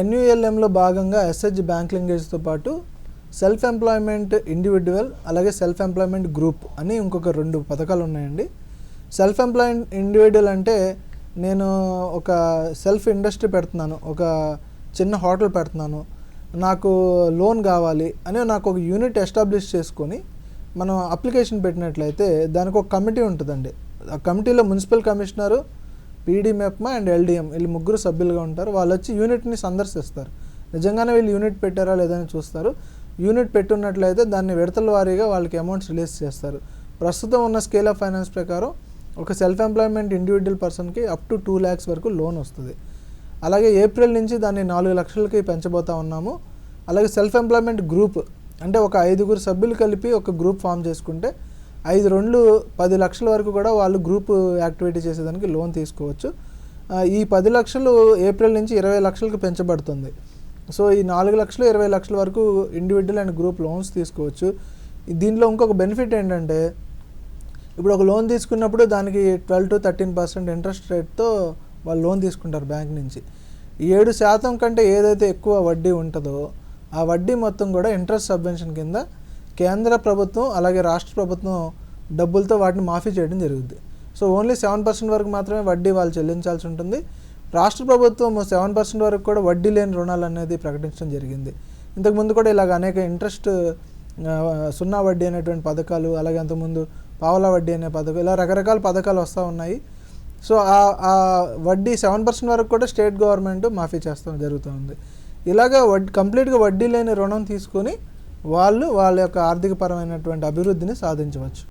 ఎన్యుఎల్ఎంలో భాగంగా SH bank లింకేజ్తో పాటు సెల్ఫ్ ఎంప్లాయ్మెంట్ ఇండివిజువల్ అలాగే సెల్ఫ్ ఎంప్లాయ్మెంట్ గ్రూప్ అని ఇంకొక రెండు పథకాలు ఉన్నాయండి. సెల్ఫ్ ఎంప్లాయ్మెంట్ ఇండివిజువల్ అంటే నేను ఒక సెల్ఫ్ ఇండస్ట్రీ పెడుతున్నాను ఒక చిన్న హోటల్ పెడుతున్నాను నాకు లోన్ కావాలి అని నాకు ఒక యూనిట్ ఎస్టాబ్లిష్ చేసుకొని మనం అప్లికేషన్ పెట్టినట్లయితే దానికి ఒక కమిటీ ఉంటుందండి. ఆ కమిటీలో municipal commissioner PD MEPMA and LDM వీళ్ళు ముగ్గురు సభ్యులుగా ఉంటారు. వాళ్ళు వచ్చి యూనిట్ని సందర్శిస్తారు. నిజంగానే వీళ్ళు యూనిట్ పెట్టారా లేదని చూస్తారు. యూనిట్ పెట్టున్నట్లయితే దాన్ని విడతల వారీగా వాళ్ళకి అమౌంట్స్ రిలీజ్ చేస్తారు. ప్రస్తుతం ఉన్న స్కేల్ ఆఫ్ ఫైనాన్స్ ప్రకారం ఒక సెల్ఫ్ ఎంప్లాయ్మెంట్ ఇండివిజువల్ పర్సన్కి అప్ టు టూ ల్యాక్స్ వరకు లోన్ వస్తుంది. అలాగే ఏప్రిల్ నుంచి దాన్ని నాలుగు లక్షలకి పెంచబోతా ఉన్నాము. అలాగే సెల్ఫ్ ఎంప్లాయ్మెంట్ గ్రూప్ అంటే ఒక ఐదుగురు సభ్యులు కలిపి ఒక గ్రూప్ ఫామ్ చేసుకుంటే ఐదు రెండు పది లక్షల వరకు కూడా వాళ్ళు గ్రూప్ యాక్టివిటీ చేసేదానికి లోన్ తీసుకోవచ్చు. ఈ పది లక్షలు ఏప్రిల్ నుంచి ఇరవై లక్షలకు పెంచబడుతుంది. సో ఈ నాలుగు లక్షలు ఇరవై లక్షల వరకు ఇండివిజువల్ అండ్ గ్రూప్ లోన్స్ తీసుకోవచ్చు. దీనిలో ఇంకొక బెనిఫిట్ ఏంటంటే ఇప్పుడు ఒక లోన్ తీసుకున్నప్పుడు దానికి twelve to thirteen percent interest రేట్తో వాళ్ళు లోన్ తీసుకుంటారు బ్యాంక్ నుంచి. ఏడు శాతం కంటే ఏదైతే ఎక్కువ వడ్డీ ఉంటుందో ఆ వడ్డీ మొత్తం కూడా ఇంట్రెస్ట్ సబ్వెన్షన్ కింద కేంద్ర ప్రభుత్వం అలాగే రాష్ట్ర ప్రభుత్వం డబ్బులతో వాటిని మాఫీ చేయడం జరుగుద్ది. సో ఓన్లీ సెవెన్ పర్సెంట్ వరకు మాత్రమే వడ్డీ వాళ్ళు చెల్లించాల్సి ఉంటుంది. రాష్ట్ర ప్రభుత్వం సెవెన్ పర్సెంట్ వరకు కూడా వడ్డీ లేని రుణాలు అనేది ప్రకటించడం జరిగింది. ఇంతకుముందు కూడా ఇలాగ అనేక ఇంట్రెస్ట్ సున్నా వడ్డీ అనేటువంటి పథకాలు అలాగే అంతకుముందు పావలా వడ్డీ అనే పథకం ఇలా రకరకాల పథకాలు వస్తూ ఉన్నాయి. సో ఆ ఆ వడ్డీ సెవెన్ పర్సెంట్ వరకు కూడా స్టేట్ గవర్నమెంట్ మాఫీ చేస్తాం జరుగుతుంది ఇలాగ వడ్ కంప్లీట్గా వడ్డీ లేని రుణం తీసుకొని వాళ్ళు వాళ్ళ యొక్క ఆర్థికపరమైనటువంటి అభివృద్ధిని సాధించవచ్చు.